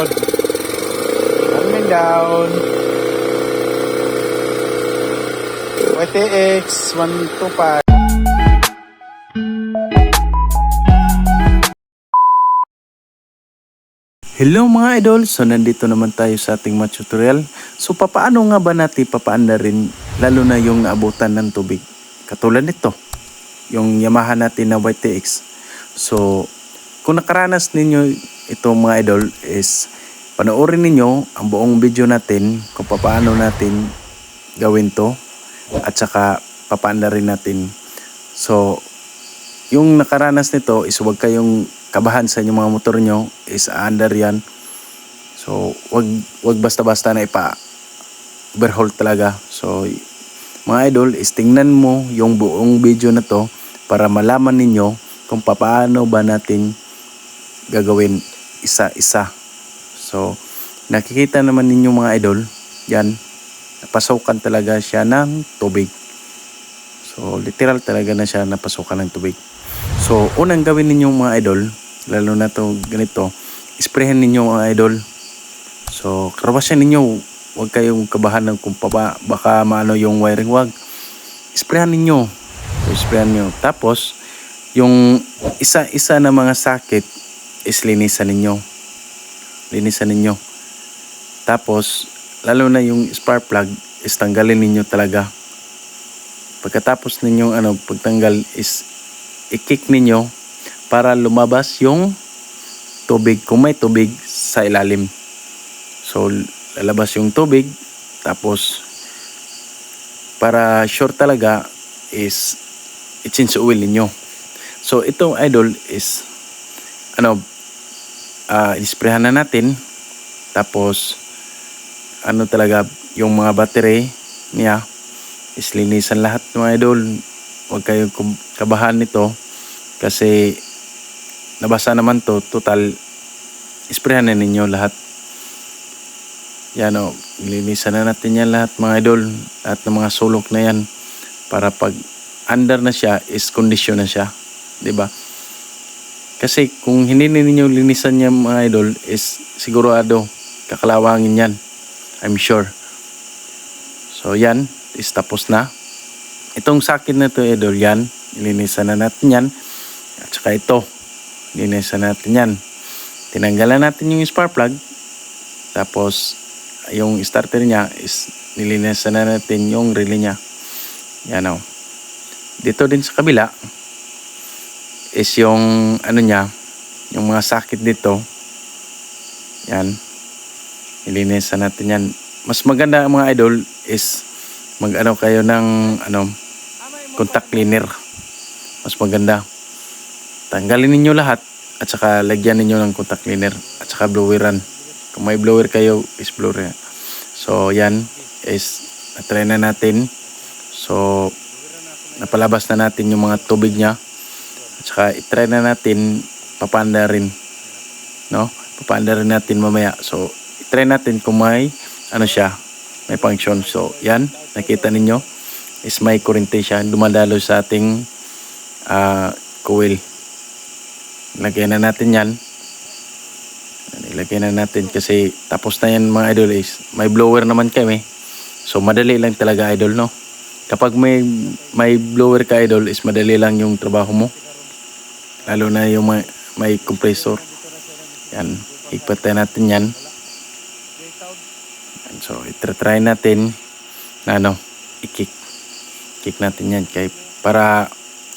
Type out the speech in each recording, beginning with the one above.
Good. Coming down. YTX 125. Hello mga idol! So nandito naman tayo sa ating match tutorial. So papaano nga ba natin papaanda rin lalo na yung naabutan ng tubig? Katulad nito, yung Yamaha natin na YTX. So kung nakaranas ninyo ito mga idol is panoorin ninyo ang buong video natin kung papaano natin gawin to at saka papaanda rin natin. So yung nakaranas nito is huwag kayong kabahan sa inyong mga motor nyo is under yan. So, wag wag basta-basta na ipa overhaul talaga. So, mga idol, is tingnan mo yung buong video na to para malaman ninyo kung paano ba natin gagawin isa-isa. So, nakikita naman ninyo mga idol, yan, napasukan talaga siya ng tubig. So, literal talaga na siya napasukan ng tubig. So, unang gawin ninyo mga idol, lalo na to ganito, isprehan ninyo mga idol. So, karawasan ninyo, huwag kayong kabahan ng kung paba, baka maano yung wiring wag. Isprehan ninyo. So, isprehan nyo. Tapos, yung isa-isa na mga sakit is linisan ninyo. Linisan ninyo. Tapos, lalo na yung spark plug is tanggalin ninyo talaga. Pagkatapos ninyong ano, pagtanggal is i-kick ninyo para lumabas yung tubig kung may tubig sa ilalim. So lalabas yung tubig tapos para sure talaga is i-change oil ninyo. So itong idol is ano uh, isprehan na natin. Tapos ano talaga yung mga battery niya is linisan lahat mga idol. Huwag kayong kabahan nito. Kasi nabasa naman to total isprehan na ninyo lahat. Yan o linisan na natin yan lahat mga idol. Lahat ng mga sulok na yan para pag under na siya is condition na siya. 'di ba kasi kung hindi ninyo linisan niya mga idol is sigurado kakalawangin yan. I'm sure. So yan is tapos na. Itong sakit na to idol yan ilinisan na natin yan. At saka ito linisan natin yan. Tinanggalan natin yung spark plug. Tapos yung starter niya is nilinisan na natin yung relay niya. Yan o dito din sa kabila is yung ano niya yung mga sakit dito yan. Nilinisan natin yan. Mas maganda mga idol is mag ano kayo ng ano contact cleaner. Mas maganda. Tanggalin ninyo lahat at saka lagyan ninyo ng contact cleaner at saka bloweran kung may blower kayo is blower so yan is na-try na natin. So napalabas na natin yung mga tubig niya at saka itry na natin papanda rin no? Papanda rin natin mamaya. So itry natin kung may ano siya may function. So yan nakita ninyo. Is may kurente siya. Dumadalo sa ating ah, coil lagyan na natin yan. Ilagay na natin kasi tapos na yan mga idol is may blower naman kami. So madali lang talaga idol no? Kapag may may blower ka idol is madali lang yung trabaho mo lalo na yung may, may compressor. Yan ipatay natin yan. Yan, so itry natin na ano i-kick. Kick natin yan kay para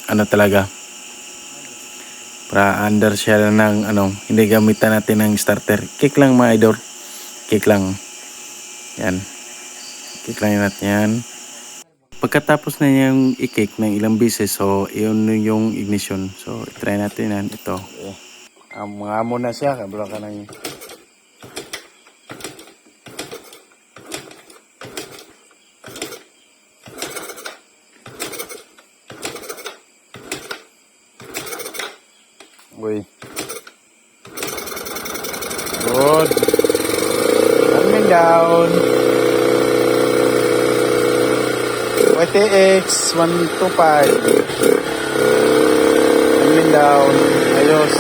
ano talaga para under siya ng ano hindi gamitan natin ng starter. Kick lang mga idol. Kick lang. Yan. Kick lang natin yan pagkatapos na yung i-kick ng ilang beses so yun yung ignition so try natin yan ito ang mga amo na siya kabla ka ng Uy. Good. Coming down. YTX 125. Coming down. Ayos.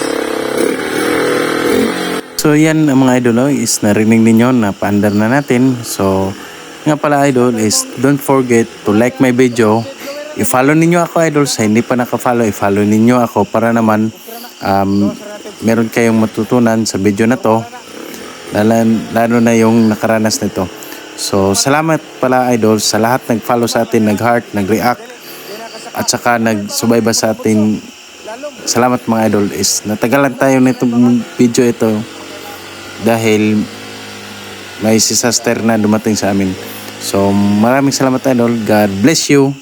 So yan mga idol oh, is narinig ninyo na paandar na natin. So nga pala idol is don't forget to like my video. I-follow ninyo ako idol sa hindi pa naka-follow. I-follow ninyo ako para naman um, meron kayong matutunan sa video na to. Lalo na yung nakaranas nito. So salamat pala idol sa lahat nag-follow sa atin, nag-heart, nag-react at saka nagsubayba sa atin salamat mga idol is natagalan tayo nitong video ito dahil may disaster na dumating sa amin. So maraming salamat idol. God bless you.